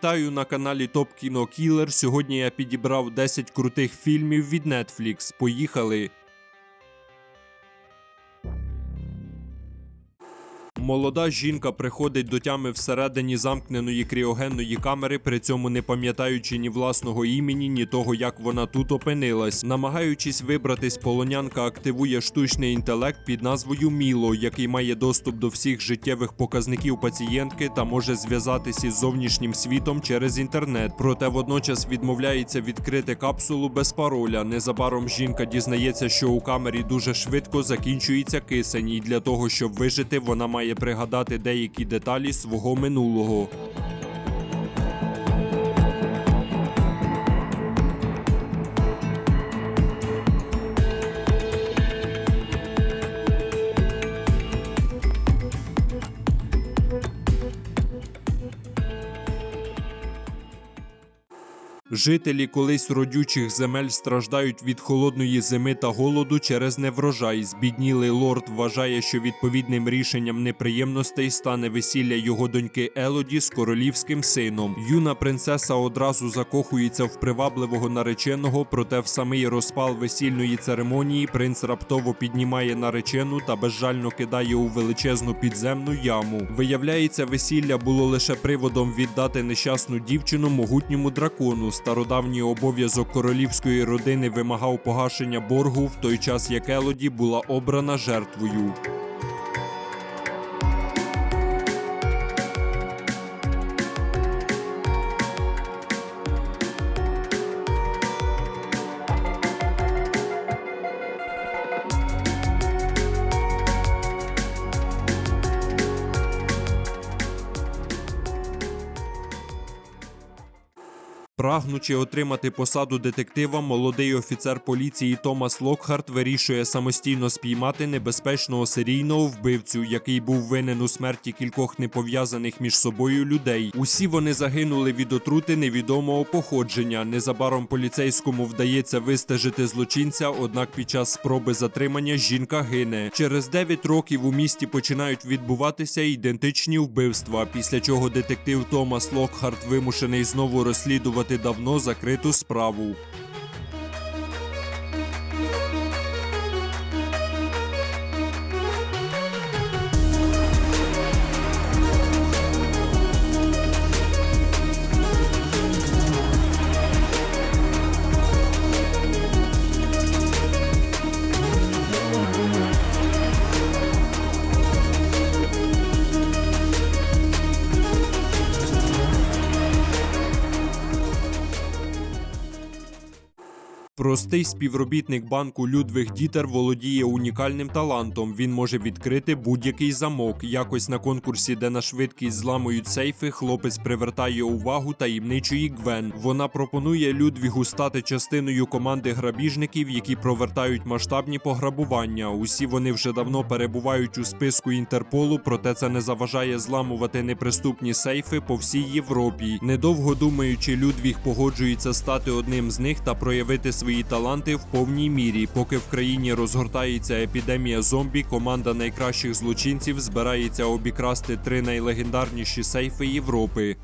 Вітаю на каналі Топ Кіно Кілер. Сьогодні я підібрав 10 крутих фільмів від Netflix. Поїхали! Молода жінка приходить до тями всередині замкненої кріогенної камери, при цьому не пам'ятаючи ні власного імені, ні того, як вона тут опинилась. Намагаючись вибратись, полонянка активує штучний інтелект під назвою Міло, який має доступ до всіх життєвих показників пацієнтки та може зв'язатися із зовнішнім світом через інтернет. Проте водночас відмовляється відкрити капсулу без пароля. Незабаром жінка дізнається, що у камері дуже швидко закінчується кисень, і для того, щоб вижити, вона має пригадати деякі деталі свого минулого. Жителі колись родючих земель страждають від холодної зими та голоду через неврожай. Збіднілий лорд вважає, що відповідним рішенням неприємностей стане весілля його доньки Елоді з королівським сином. Юна принцеса одразу закохується в привабливого нареченого, проте в самий розпал весільної церемонії принц раптово піднімає наречену та безжально кидає у величезну підземну яму. Виявляється, весілля було лише приводом віддати нещасну дівчину могутньому дракону. Стародавній обов'язок королівської родини вимагав погашення боргу в той час, як Елоді була обрана жертвою. Прагнучи отримати посаду детектива, молодий офіцер поліції Томас Локхарт вирішує самостійно спіймати небезпечного серійного вбивцю, який був винен у смерті кількох непов'язаних між собою людей. Усі вони загинули від отрути невідомого походження. Незабаром поліцейському вдається вистежити злочинця, однак під час спроби затримання жінка гине. Через 9 років у місті починають відбуватися ідентичні вбивства, після чого детектив Томас Локхарт вимушений знову розслідувати давно закриту справу. Простий співробітник банку Людвиг Дітер володіє унікальним талантом. Він може відкрити будь-який замок. Якось на конкурсі, де на швидкість зламують сейфи, хлопець привертає увагу таємничої Гвен. Вона пропонує Людвігу стати частиною команди грабіжників, які провертають масштабні пограбування. Усі вони вже давно перебувають у списку Інтерполу, проте це не заважає зламувати неприступні сейфи по всій Європі. Недовго думаючи, Людвіг погоджується стати одним з них та проявити свої таланти в повній мірі. Поки в країні розгортається епідемія зомбі, команда найкращих злочинців збирається обікрасти три найлегендарніші сейфи Європи.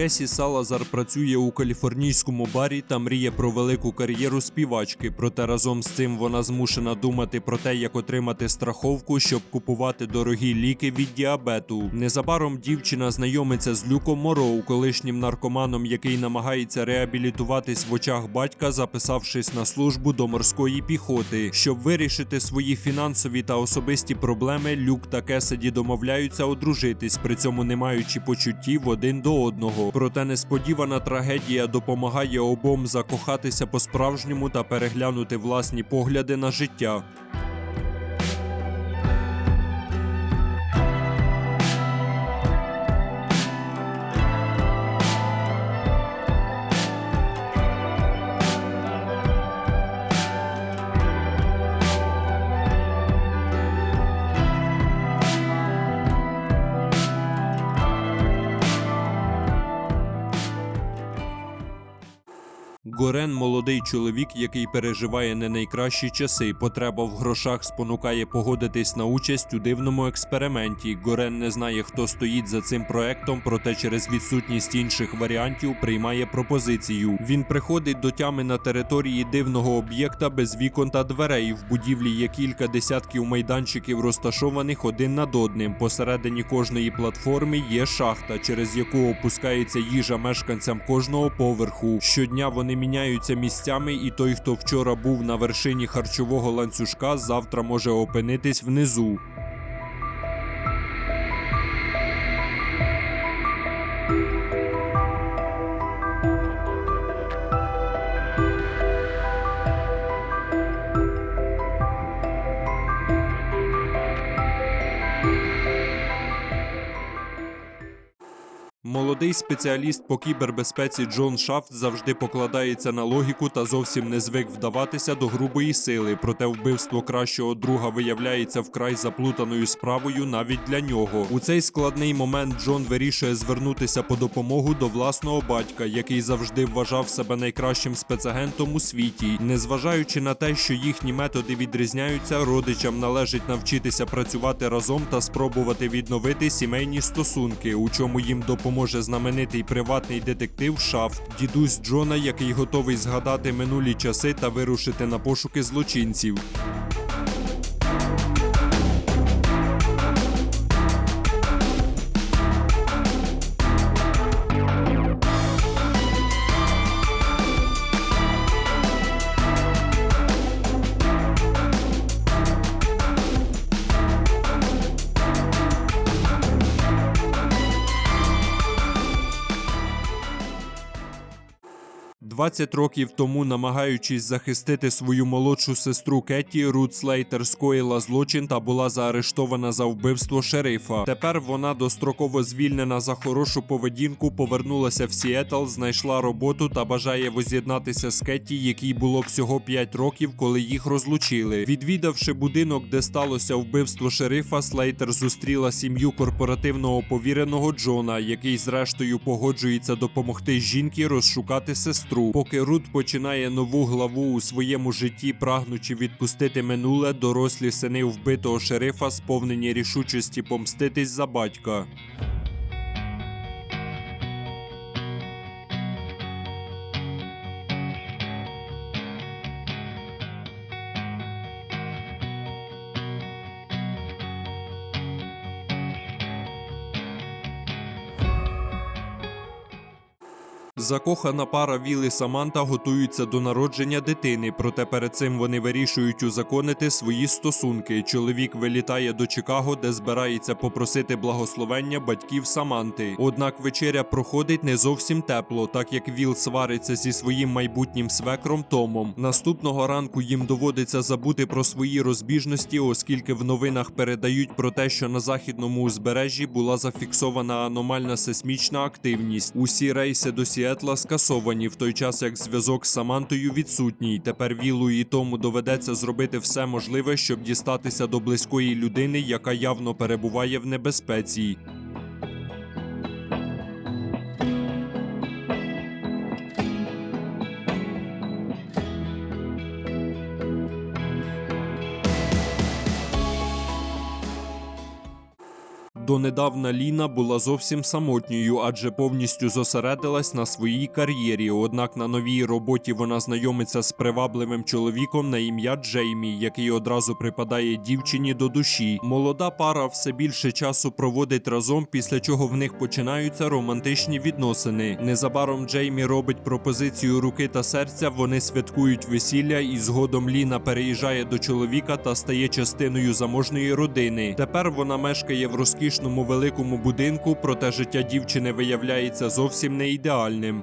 Кесі Салазар працює у каліфорнійському барі та мріє про велику кар'єру співачки. Проте разом з цим вона змушена думати про те, як отримати страховку, щоб купувати дорогі ліки від діабету. Незабаром дівчина знайомиться з Люком Мороу, колишнім наркоманом, який намагається реабілітуватись в очах батька, записавшись на службу до морської піхоти. Щоб вирішити свої фінансові та особисті проблеми, Люк та Кеседі домовляються одружитись, при цьому не маючи почуттів один до одного. Проте несподівана трагедія допомагає обом закохатися по-справжньому та переглянути власні погляди на життя. Горен молодий чоловік, який переживає не найкращі часи. Потреба в грошах спонукає погодитись на участь у дивному експерименті. Горен не знає, хто стоїть за цим проектом, проте через відсутність інших варіантів приймає пропозицію. Він приходить до тями на території дивного об'єкта без вікон та дверей. В будівлі є кілька десятків майданчиків, розташованих один над одним. Посередині кожної платформи є шахта, через яку опускається їжа мешканцям кожного поверху. Щодня вони міняються місцями, і той, хто вчора був на вершині харчового ланцюжка, завтра може опинитись внизу. Молодий спеціаліст по кібербезпеці Джон Шафт завжди покладається на логіку та зовсім не звик вдаватися до грубої сили. Проте вбивство кращого друга виявляється вкрай заплутаною справою навіть для нього. У цей складний момент Джон вирішує звернутися по допомогу до власного батька, який завжди вважав себе найкращим спецагентом у світі. Незважаючи на те, що їхні методи відрізняються, родичам належить навчитися працювати разом та спробувати відновити сімейні стосунки, у чому їм допоможе знаменитий приватний детектив Шафт, дідусь Джона, який готовий згадати минулі часи та вирушити на пошуки злочинців. Двадцять років тому, намагаючись захистити свою молодшу сестру Кетті, Рут Слейтер скоїла злочин та була заарештована за вбивство шерифа. Тепер вона достроково звільнена за хорошу поведінку, повернулася в Сіетл, знайшла роботу та бажає воз'єднатися з Кетті, якій було всього 5 років, коли їх розлучили. Відвідавши будинок, де сталося вбивство шерифа, Слейтер зустріла сім'ю корпоративного повіреного Джона, який зрештою погоджується допомогти жінці розшукати сестру. Поки Рут починає нову главу у своєму житті, прагнучи відпустити минуле, дорослі сини вбитого шерифа сповнені рішучості помститись за батька. Закохана пара Віл і Саманта готуються до народження дитини, проте перед цим вони вирішують узаконити свої стосунки. Чоловік вилітає до Чикаго, де збирається попросити благословення батьків Саманти. Однак вечеря проходить не зовсім тепло, так як Віл свариться зі своїм майбутнім свекром Томом. Наступного ранку їм доводиться забути про свої розбіжності, оскільки в новинах передають про те, що на західному узбережжі була зафіксована аномальна сейсмічна активність. Усі рейси до Сіетла скасовані, в той час як зв'язок з Самантою відсутній. Тепер Вілу і тому доведеться зробити все можливе, щоб дістатися до близької людини, яка явно перебуває в небезпеці. Донедавна Ліна була зовсім самотньою, адже повністю зосередилась на своїй кар'єрі. Однак на новій роботі вона знайомиться з привабливим чоловіком на ім'я Джеймі, який одразу припадає дівчині до душі. Молода пара все більше часу проводить разом, після чого в них починаються романтичні відносини. Незабаром Джеймі робить пропозицію руки та серця. Вони святкують весілля, і згодом Ліна переїжджає до чоловіка та стає частиною заможної родини. Тепер вона мешкає в розкішному великому будинку, проте життя дівчини виявляється зовсім не ідеальним.